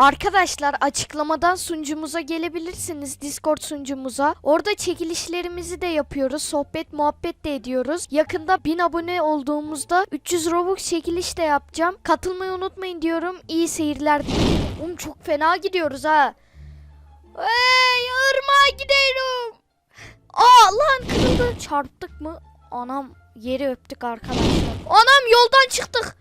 Arkadaşlar açıklamadan sunucumuza gelebilirsiniz Discord sunucumuza. Orada çekilişlerimizi de yapıyoruz. Sohbet muhabbet de ediyoruz. Yakında 1000 abone olduğumuzda 300 Robux çekiliş de yapacağım. Katılmayı unutmayın diyorum. İyi seyirler. Oğlum çok fena gidiyoruz ha. Hey ırmağa gidiyorum. Aa lan kırıldı. Çarptık mı? Anam yeri öptük arkadaşlar. Anam yoldan çıktık.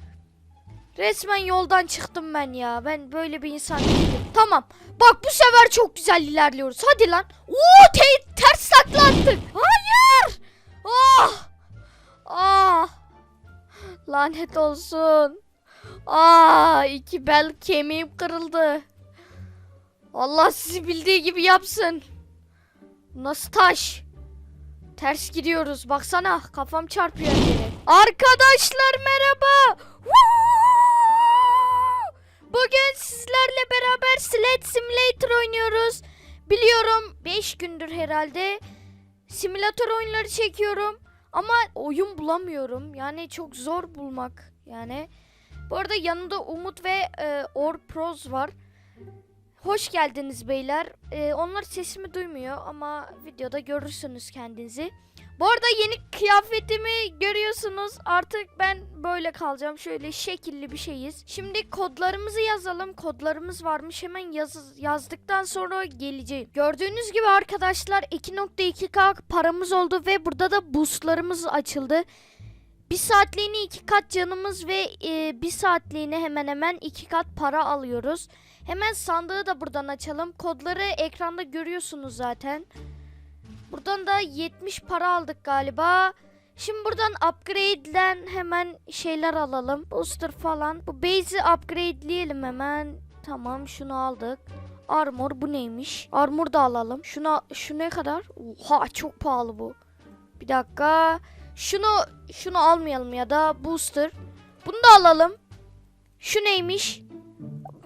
Resmen yoldan çıktım ben ya. Ben böyle bir insan değilim. Tamam. Bak bu sefer çok güzel ilerliyoruz. Hadi lan. Oo te- ters taklattık. Hayır. Ah. Ah. Lanet olsun. Ah iki bel kemiğim kırıldı. Allah sizi bildiği gibi yapsın. Nasıl taş? Ters gidiyoruz. Baksana kafam çarpıyor yere. Arkadaşlar merhaba. Woo! Bugün sizlerle beraber Sled Simulator oynuyoruz. Biliyorum 5 gündür herhalde simülatör oyunları çekiyorum. Ama oyun bulamıyorum. Yani çok zor bulmak. Yani bu arada yanımda Umut ve e, Or Pros var. Hoş geldiniz beyler. Ee, onlar sesimi duymuyor ama videoda görürsünüz kendinizi. Bu arada yeni kıyafetimi görüyorsunuz. Artık ben böyle kalacağım. Şöyle şekilli bir şeyiz. Şimdi kodlarımızı yazalım. Kodlarımız varmış. Hemen yaz, yazdıktan sonra geleceğim. Gördüğünüz gibi arkadaşlar 2.2k paramız oldu ve burada da boostlarımız açıldı. Bir saatliğine iki kat canımız ve e, bir saatliğine hemen hemen iki kat para alıyoruz. Hemen sandığı da buradan açalım. Kodları ekranda görüyorsunuz zaten. Buradan da 70 para aldık galiba. Şimdi buradan upgrade'den hemen şeyler alalım. Booster falan. Bu base'i upgrade'leyelim hemen. Tamam şunu aldık. Armor bu neymiş? Armor da alalım. Şuna şu ne kadar? Oha çok pahalı bu. Bir dakika. Şunu şunu almayalım ya da booster. Bunu da alalım. Şu neymiş?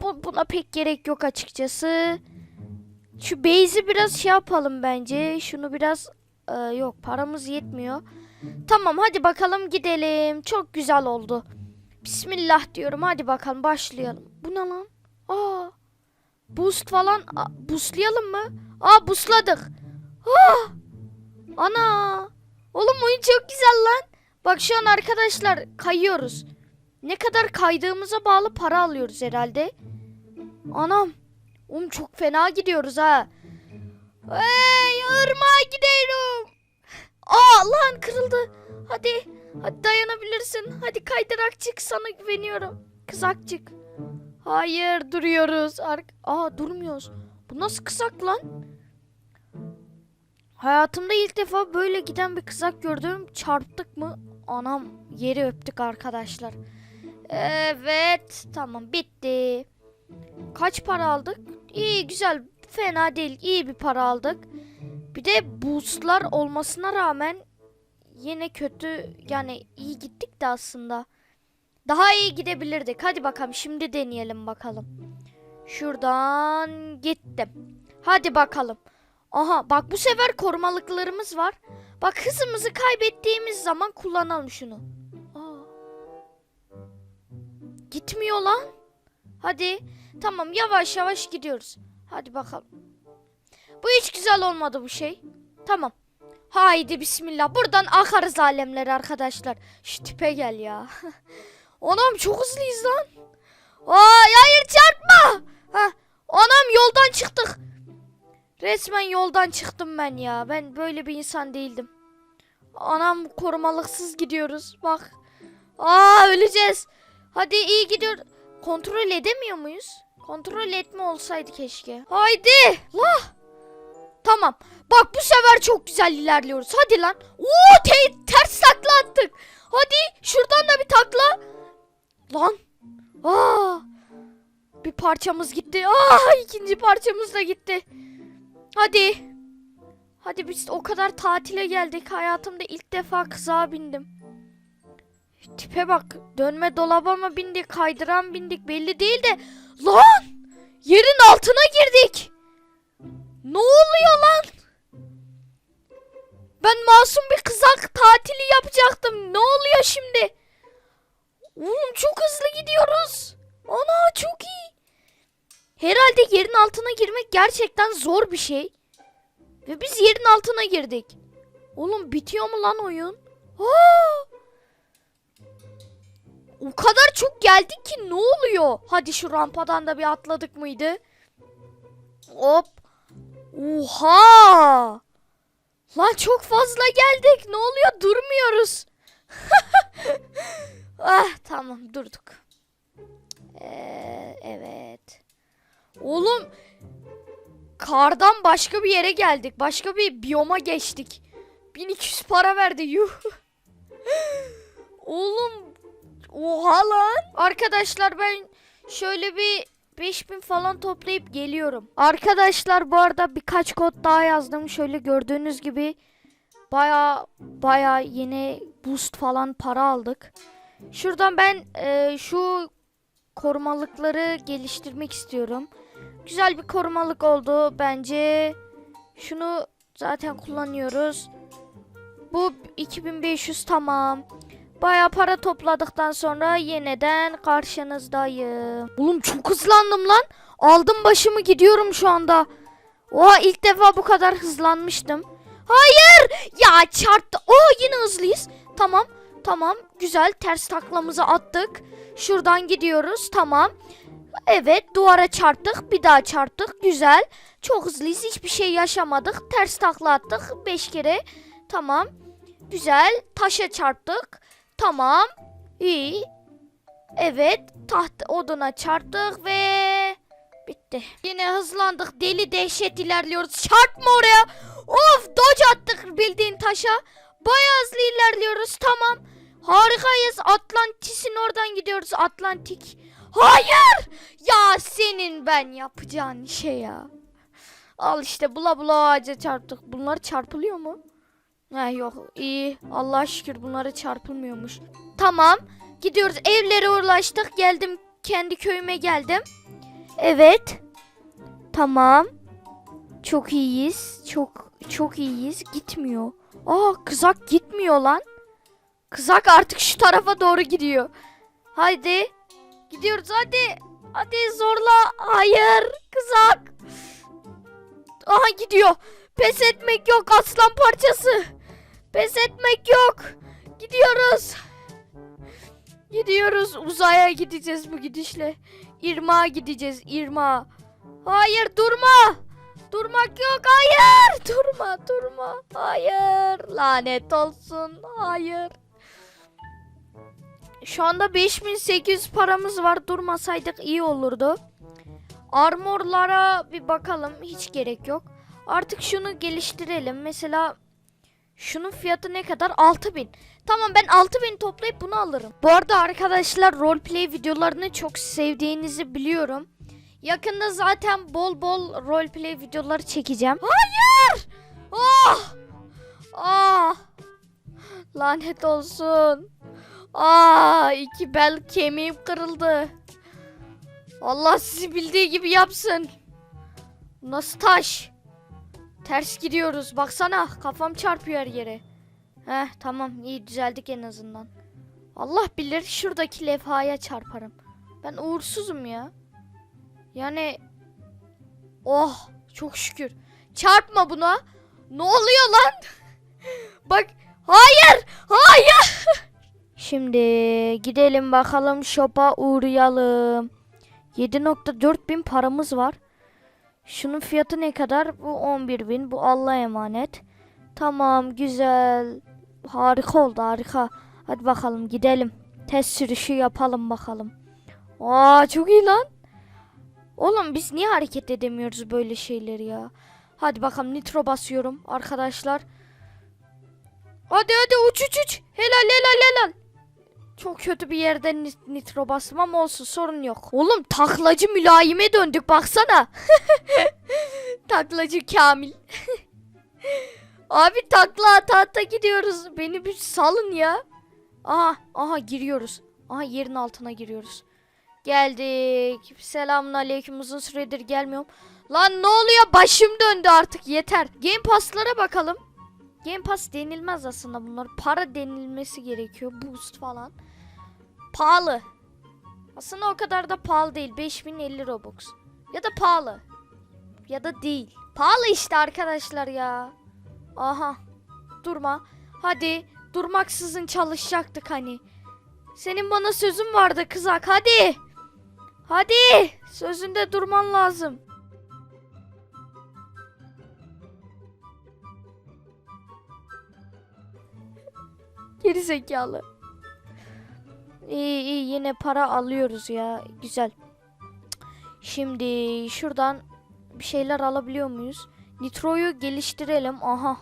Bu, buna pek gerek yok açıkçası. Şu base'i biraz şey yapalım bence. Şunu biraz e, yok paramız yetmiyor. Tamam hadi bakalım gidelim. Çok güzel oldu. Bismillah diyorum hadi bakalım başlayalım. Bu ne lan? Aa. Boost falan. Aa, boostlayalım mı? Aa boostladık. Aa. Ana. Oğlum oyun çok güzel lan. Bak şu an arkadaşlar kayıyoruz. Ne kadar kaydığımıza bağlı para alıyoruz herhalde. Anam. Oğlum çok fena gidiyoruz ha. Hey ırmağa gidiyorum. Aa lan kırıldı. Hadi. Hadi dayanabilirsin. Hadi kaydırak çık sana güveniyorum. Kızakçık. Hayır duruyoruz. Ar Aa durmuyoruz. Bu nasıl kızak lan? Hayatımda ilk defa böyle giden bir kızak gördüm. Çarptık mı? Anam yeri öptük arkadaşlar. Evet tamam bitti. Kaç para aldık? İyi güzel fena değil iyi bir para aldık. Bir de boostlar olmasına rağmen yine kötü yani iyi gittik de aslında. Daha iyi gidebilirdik. Hadi bakalım şimdi deneyelim bakalım. Şuradan gittim. Hadi bakalım. Aha bak bu sefer korumalıklarımız var. Bak hızımızı kaybettiğimiz zaman kullanalım şunu. Aa. Gitmiyor lan. Hadi. Tamam yavaş yavaş gidiyoruz. Hadi bakalım. Bu hiç güzel olmadı bu şey. Tamam. Haydi bismillah. Buradan akarız alemleri arkadaşlar. Şu tipe gel ya. Anam çok hızlıyız lan. Ay hayır çarpma. Hah. Anam yoldan çıktık. Resmen yoldan çıktım ben ya. Ben böyle bir insan değildim. Anam korumalıksız gidiyoruz. Bak. Aa öleceğiz. Hadi iyi gidiyor. Kontrol edemiyor muyuz? Kontrol etme olsaydı keşke. Haydi. La. Tamam. Bak bu sefer çok güzel ilerliyoruz. Hadi lan. Oo te- ters takla attık. Hadi şuradan da bir takla. Lan. Aa. Bir parçamız gitti. Aa ikinci parçamız da gitti. Hadi. Hadi biz o kadar tatile geldik. Hayatımda ilk defa kıza bindim. Tipe bak. Dönme dolaba mı bindik, kaydıran bindik belli değil de. Lan! Yerin altına girdik. Ne oluyor lan? Ben masum bir kızak tatili yapacaktım. Ne oluyor şimdi? Oğlum çok hızlı gidiyoruz. Ana çok iyi. Herhalde yerin altına girmek gerçekten zor bir şey. Ve biz yerin altına girdik. Oğlum bitiyor mu lan oyun? Aa! O kadar çok geldik ki ne oluyor? Hadi şu rampadan da bir atladık mıydı? Hop. Oha! Lan çok fazla geldik. Ne oluyor? Durmuyoruz. ah tamam durduk. Ee, evet. Oğlum kardan başka bir yere geldik. Başka bir biyoma geçtik. 1200 para verdi yuh. Oğlum oha lan. Arkadaşlar ben şöyle bir 5000 falan toplayıp geliyorum. Arkadaşlar bu arada birkaç kod daha yazdım. Şöyle gördüğünüz gibi baya baya yeni boost falan para aldık. Şuradan ben e, şu korumalıkları geliştirmek istiyorum. Güzel bir korumalık oldu bence. Şunu zaten kullanıyoruz. Bu 2500 tamam. Baya para topladıktan sonra yeniden karşınızdayım. Oğlum çok hızlandım lan. Aldım başımı gidiyorum şu anda. Oha ilk defa bu kadar hızlanmıştım. Hayır! Ya çarptı. Oh yine hızlıyız. Tamam. Tamam. Güzel. Ters taklamızı attık. Şuradan gidiyoruz. Tamam. Evet duvara çarptık. Bir daha çarptık. Güzel. Çok hızlıyız. Hiçbir şey yaşamadık. Ters takla attık. Beş kere. Tamam. Güzel. Taşa çarptık. Tamam. İyi. Evet. Taht oduna çarptık ve bitti. Yine hızlandık. Deli dehşet ilerliyoruz. Çarpma oraya. Of dodge attık bildiğin taşa. Bayağı hızlı ilerliyoruz. Tamam. Harikayız. Atlantis'in oradan gidiyoruz. Atlantik. Hayır. Ya senin ben yapacağın şey ya. Al işte bula bula ağaca çarptık. Bunlar çarpılıyor mu? Ha yok iyi. Allah'a şükür bunlara çarpılmıyormuş. Tamam. Gidiyoruz. Evlere ulaştık. Geldim. Kendi köyüme geldim. Evet. Tamam. Çok iyiyiz. Çok çok iyiyiz. Gitmiyor. Aa kızak gitmiyor lan. Kızak artık şu tarafa doğru gidiyor. Haydi. Gidiyoruz hadi. Hadi zorla. Hayır. Kızak. Aha gidiyor. Pes etmek yok aslan parçası. Pes etmek yok. Gidiyoruz. Gidiyoruz. Uzaya gideceğiz bu gidişle. İrmağa gideceğiz. İrmağa. Hayır durma. Durmak yok. Hayır. Durma durma. Hayır. Lanet olsun. Hayır. Şu anda 5800 paramız var. Durmasaydık iyi olurdu. Armorlara bir bakalım. Hiç gerek yok. Artık şunu geliştirelim. Mesela şunun fiyatı ne kadar? 6000. Tamam ben 6000 toplayıp bunu alırım. Bu arada arkadaşlar roleplay videolarını çok sevdiğinizi biliyorum. Yakında zaten bol bol roleplay videoları çekeceğim. Hayır! Ah! Ah! Lanet olsun. Aa, iki bel kemiğim kırıldı. Allah sizi bildiği gibi yapsın. Nasıl taş? Ters gidiyoruz. Baksana kafam çarpıyor her yere. Heh tamam iyi düzeldik en azından. Allah bilir şuradaki levhaya çarparım. Ben uğursuzum ya. Yani oh çok şükür. Çarpma buna. Ne oluyor lan? Bak hayır hayır. Şimdi gidelim bakalım shop'a uğrayalım. 7.4 bin paramız var. Şunun fiyatı ne kadar? Bu 11 bin. Bu Allah'a emanet. Tamam güzel. Harika oldu harika. Hadi bakalım gidelim. Test sürüşü yapalım bakalım. Aa çok iyi lan. Oğlum biz niye hareket edemiyoruz böyle şeyleri ya? Hadi bakalım nitro basıyorum arkadaşlar. Hadi hadi uç uç uç. Helal helal helal. Çok kötü bir yerde nit- nitro bastım ama olsun sorun yok. Oğlum taklacı mülayime döndük baksana. taklacı Kamil. Abi takla ata ata gidiyoruz. Beni bir salın ya. Aha aha giriyoruz. Aha yerin altına giriyoruz. Geldik. Selamun aleyküm uzun süredir gelmiyorum. Lan ne oluyor başım döndü artık yeter. Game Pass'lara bakalım. Game Pass denilmez aslında bunlar. Para denilmesi gerekiyor. Boost falan. Pahalı. Aslında o kadar da pahalı değil. 5050 Robux. Ya da pahalı. Ya da değil. Pahalı işte arkadaşlar ya. Aha. Durma. Hadi. Durmaksızın çalışacaktık hani. Senin bana sözün vardı kızak. Hadi. Hadi. Sözünde durman lazım. Geri zekalı. İyi iyi yine para alıyoruz ya. Güzel. Şimdi şuradan bir şeyler alabiliyor muyuz? Nitro'yu geliştirelim. Aha.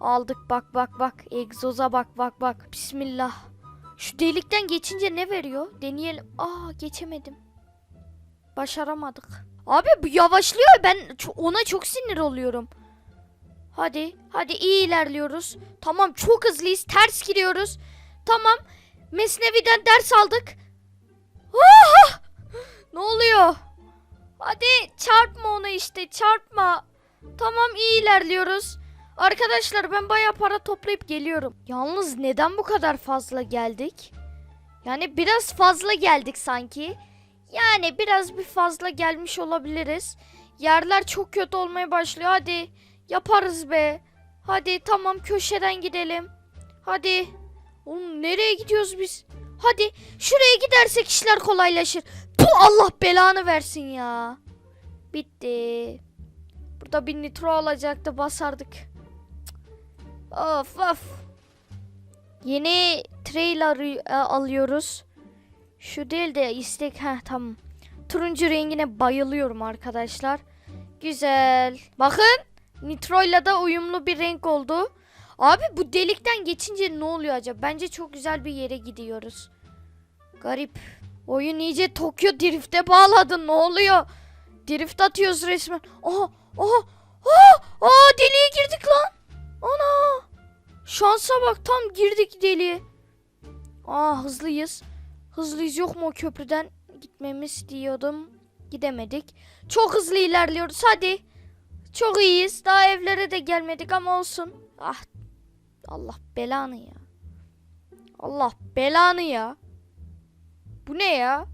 Aldık bak bak bak. Egzoza bak bak bak. Bismillah. Şu delikten geçince ne veriyor? Deneyelim. Aa geçemedim. Başaramadık. Abi bu yavaşlıyor. Ben ona çok sinir oluyorum. Hadi. Hadi iyi ilerliyoruz. Tamam çok hızlıyız. Ters gidiyoruz. Tamam. Mesnevi'den ders aldık. Ah! Ne oluyor? Hadi çarpma onu işte çarpma. Tamam iyi ilerliyoruz. Arkadaşlar ben baya para toplayıp geliyorum. Yalnız neden bu kadar fazla geldik? Yani biraz fazla geldik sanki. Yani biraz bir fazla gelmiş olabiliriz. Yerler çok kötü olmaya başlıyor. Hadi yaparız be. Hadi tamam köşeden gidelim. Hadi. Oğlum nereye gidiyoruz biz? Hadi şuraya gidersek işler kolaylaşır. Bu Allah belanı versin ya. Bitti. Burada bir nitro alacaktı basardık. Of of. Yeni trail arı- e, alıyoruz. Şu değil de istek. ha tamam. Turuncu rengine bayılıyorum arkadaşlar. Güzel. Bakın nitroyla da uyumlu bir renk oldu. Abi bu delikten geçince ne oluyor acaba? Bence çok güzel bir yere gidiyoruz. Garip. Oyun iyice Tokyo Drift'e bağladı. Ne oluyor? Drift atıyoruz resmen. Aha, aha, aha, aa deliğe girdik lan. Ana. Şansa bak tam girdik deliğe. Aa hızlıyız. Hızlıyız yok mu o köprüden gitmemiz diyordum. Gidemedik. Çok hızlı ilerliyoruz hadi. Çok iyiyiz. Daha evlere de gelmedik ama olsun. Ah Allah belanı ya. Allah belanı ya. Bu ne ya?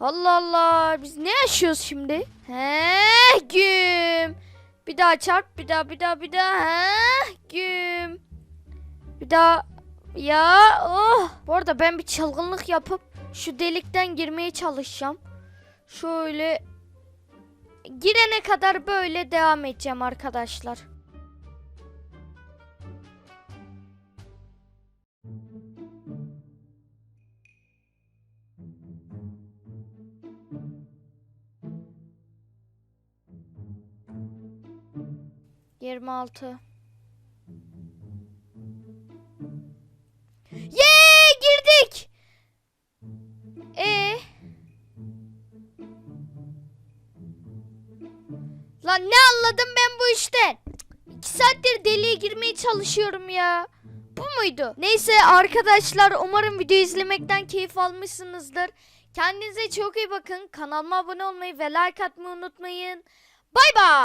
Allah Allah. Biz ne yaşıyoruz şimdi? He güm. Bir daha çarp. Bir daha bir daha bir daha. He güm. Bir daha. Ya oh. Bu arada ben bir çılgınlık yapıp şu delikten girmeye çalışacağım. Şöyle girene kadar böyle devam edeceğim arkadaşlar. Yirmi altı. İşten? İki saattir deliğe girmeye çalışıyorum ya. Bu muydu? Neyse arkadaşlar umarım video izlemekten keyif almışsınızdır. Kendinize çok iyi bakın. Kanalıma abone olmayı ve like atmayı unutmayın. Bay bay.